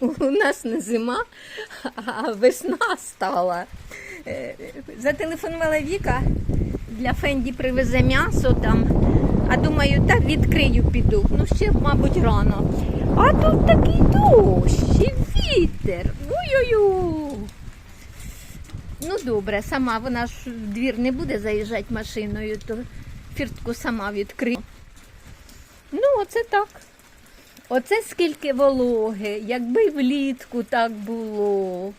у нас не зима, а весна стала. Е, Зателефонувала Віка, для Фенді привезе м'ясо там. А думаю, так відкрию піду. Ну ще, мабуть, рано. А тут такий дощ і вітер. Ой-ой-ой. Ну добре, сама вона ж в двір не буде заїжджати машиною, то фіртку сама відкрию. Ну, оце так. Оце скільки вологи, якби влітку так було.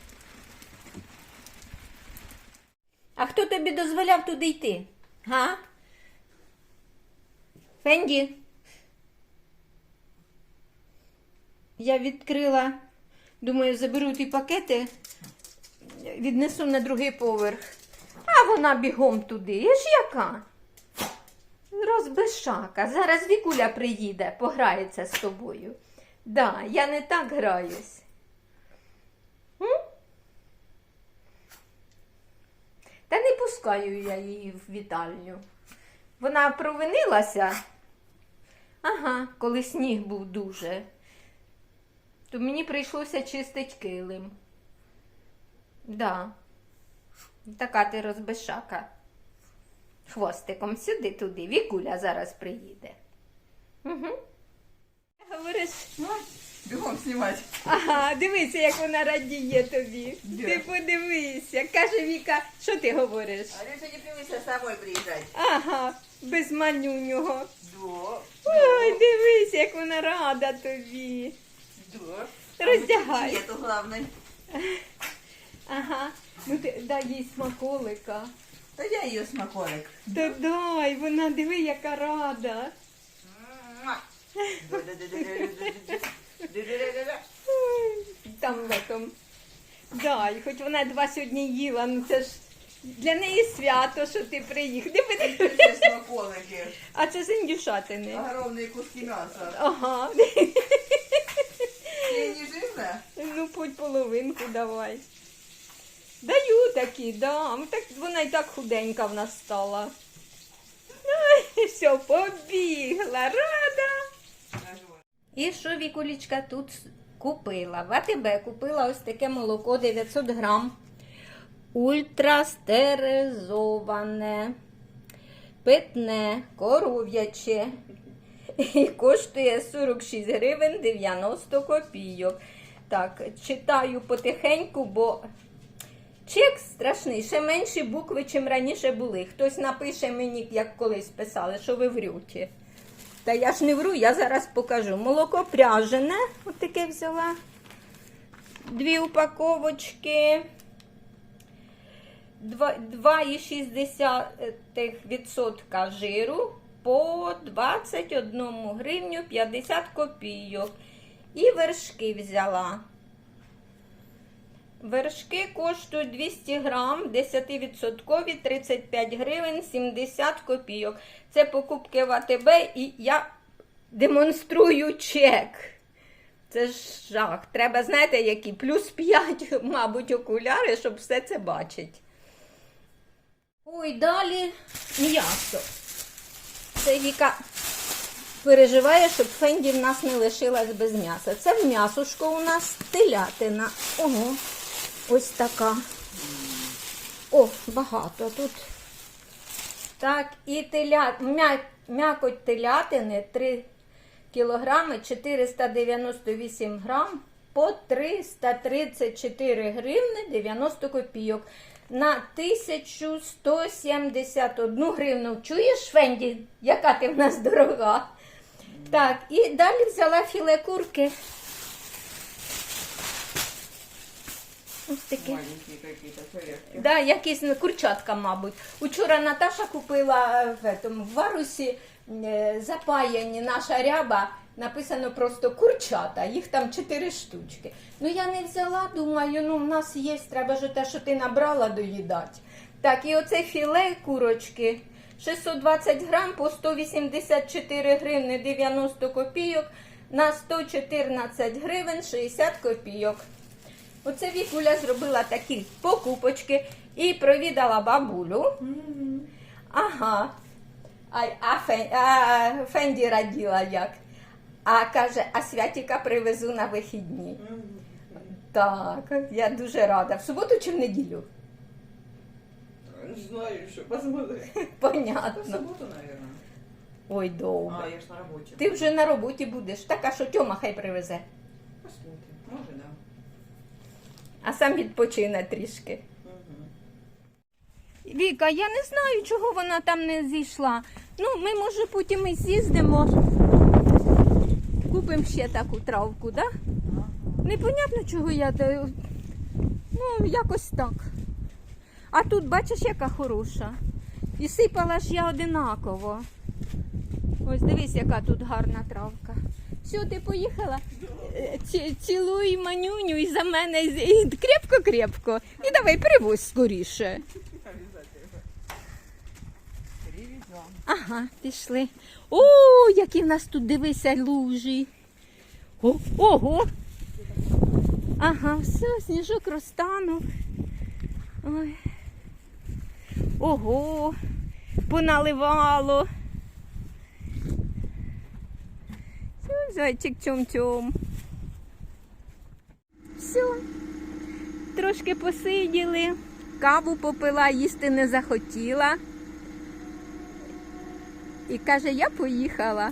А хто тобі дозволяв туди йти? Га? Фенді? Я відкрила, думаю, заберу ті пакети, віднесу на другий поверх. А вона бігом туди. Я ж яка? Розбишака. Зараз Вікуля приїде, пограється з тобою. Да, я не так граюсь. М? Та не пускаю я її в вітальню. Вона провинилася. Ага, коли сніг був дуже. То мені прийшлося чистить килим. Да. Така ти розбишака. Хвостиком сюди туди. Вікуля зараз приїде. Угу. Говориш, Бігом знімати. ага, дивися, як вона радіє тобі. Де? Ти подивися. Каже Віка, що ти говориш? А він сьогодні привився з тобою приїжджати. Ага, без манюнього. До, Ой, дивися, як вона рада тобі. до. Роздягай. Є то головне. Ага. Ну ти дай їй смаколика. Та я її смаколик. Та дай, вона диви, яка рада. Там в. Дай, хоч вона два сьогодні їла, ну це ж для неї свято, що ти приїхав. Диви, Це смаколики. А це з індюшатини. Огромні куски м'яса. Ага. Ти не жирна? Ну, будь половинку давай. Даю такі, да. Ну, Так, вона і так худенька в нас стала. Ай, все, побігла, рада. І що Вікулічка тут купила? В АТБ купила ось таке молоко 900 грам. Ультрастеризоване, питне, коров'яче. І коштує 46 гривень 90 копійок. Так, читаю потихеньку, бо чек страшний, ще менші букви, чим раніше були. Хтось напише мені, як колись писали, що ви врюті. Та я ж не вру, я зараз покажу. Молоко пряжене, от таке взяла. Дві упаковочки. 2,6% жиру по 21 гривню 50 копійок. І вершки взяла. Вершки коштують 200 грам, 10% 35 гривень 70 копійок. Це покупки в АТБ і я демонструю чек. Це ж жах. Треба, знаєте, які плюс 5, мабуть, окуляри, щоб все це бачити. Ой, далі м'ясо. Це Віка переживає, щоб Фенді в нас не лишилась без м'яса. Це в м'ясушко у нас телятина. Ого, ось така. О, багато тут. Так, і теля... м'я... м'якоть телятини 3 кілограми 498 грам по 334 гривни 90 копійок. На 1171 гривну. Чуєш, Фенді, яка ти в нас дорога? Так, і далі взяла філе курки. Ось таке. Маленькі якісь. Да, якісь ну, курчатка, мабуть. Учора Наташа купила е, в, этом, в варусі е, запаяні наша ряба. Написано просто курчата, їх там чотири штучки. Ну я не взяла, думаю, ну в нас є, треба ж те, що ти набрала доїдати. Так, і оце філе курочки 620 грам по 184 гривни 90 копійок на 114 гривень 60 копійок. Оце Вікуля зробила такі покупочки і провідала бабулю. Ага. А, а, Фен, а Фенді раділа як. А каже, а святіка привезу на вихідні. Так, я дуже рада. В суботу чи в неділю? Не знаю, що посмотри. В Понятно. суботу, наверное. Ой, добре. А, я ж на роботі. Ти вже на роботі будеш. Так, а що Тьома хай привезе. Посмотрим. Може, да. А сам відпочине трішки. Віка, я не знаю, чого вона там не зійшла. Ну, ми, може, потім і з'їздимо. Купимо ще таку травку, да? Непонятно, чого я. Ну, якось так. А тут, бачиш, яка хороша. І сипала ж я одинаково. Ось дивись, яка тут гарна травка. Все, ти поїхала? Ці- Цілуй манюню і за мене і крепко-крепко. І давай привозь скоріше. Ага, пішли. О, які в нас тут дивися лужі. О, ого. Ага, все, сніжок розтанув. Ой. Ого, поналивало. Зайчик чом-чом. Все. Трошки посиділи, каву попила, їсти не захотіла. І каже, я поїхала.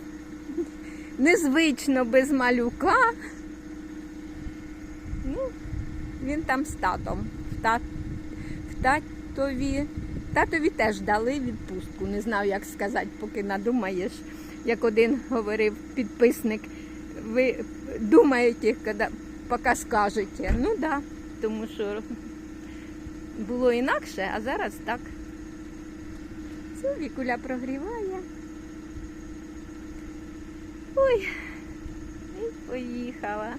Незвично без малюка. Ну, він там з татом. В, тат... в татові. Татові теж дали відпустку. Не знаю, як сказати, поки надумаєш. Як один говорив підписник, ви думаєте, коли, поки скажете. Ну так, да, тому що було інакше, а зараз так. Все, Вікуля прогріває. Ой, і поїхала.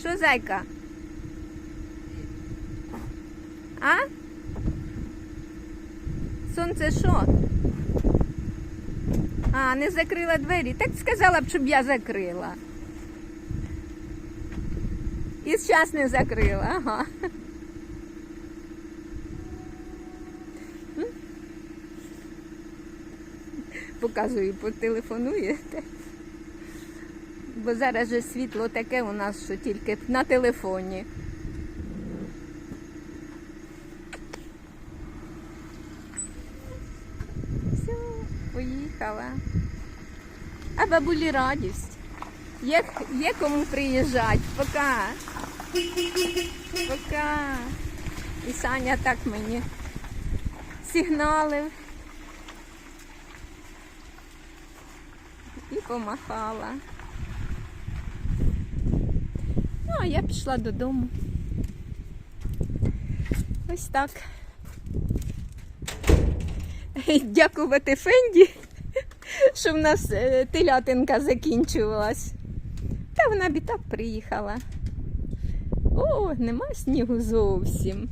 Що, зайка? А? Сонце що? А, не закрила двері. Так сказала б, щоб я закрила. І зараз не закрила, ага. показую, потелефонуєте. Бо зараз же світло таке у нас, що тільки на телефоні. Все, поїхала. А бабулі радість. Є, є кому приїжджати. Пока. Пока. І Саня так мені сигналив. і помахала. Ну, а я пішла додому. Ось так. Дякувати Фенді, що в нас е, телятинка закінчувалась. Та вона б приїхала. О, нема снігу зовсім.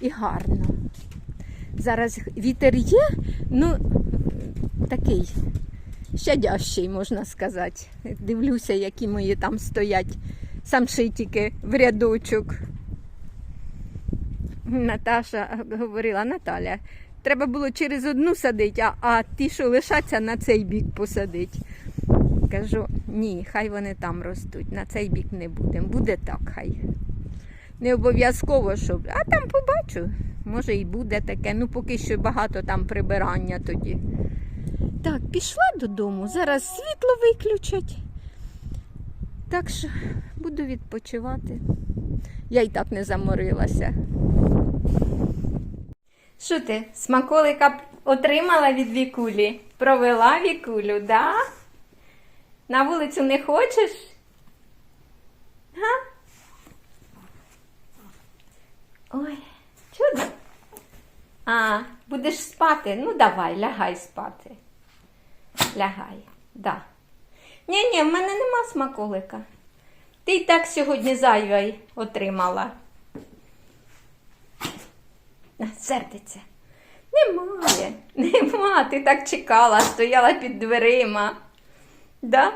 І гарно. Зараз вітер є, ну такий щадящий, можна сказати. Дивлюся, які мої там стоять самшитики в рядочок. Наташа говорила, Наталя, треба було через одну садити, а, а ті, що лишаться, на цей бік посадити. Кажу, ні, хай вони там ростуть, на цей бік не будемо. Буде так хай. Не обов'язково, щоб. А там побачу. Може і буде таке. Ну, поки що багато там прибирання тоді. Так, пішла додому. Зараз світло виключать. Так що буду відпочивати. Я й так не заморилася. Що ти, смаколика отримала від вікулі? Провела вікулю, да? На вулицю не хочеш? Га? Ой, чудо. А, будеш спати? Ну давай, лягай спати. Лягай, да. Ні, ні, в мене нема смаколика. Ти й так сьогодні зайвий отримала. Сердиться. Немає, нема. Ти так чекала, стояла під дверима. Да?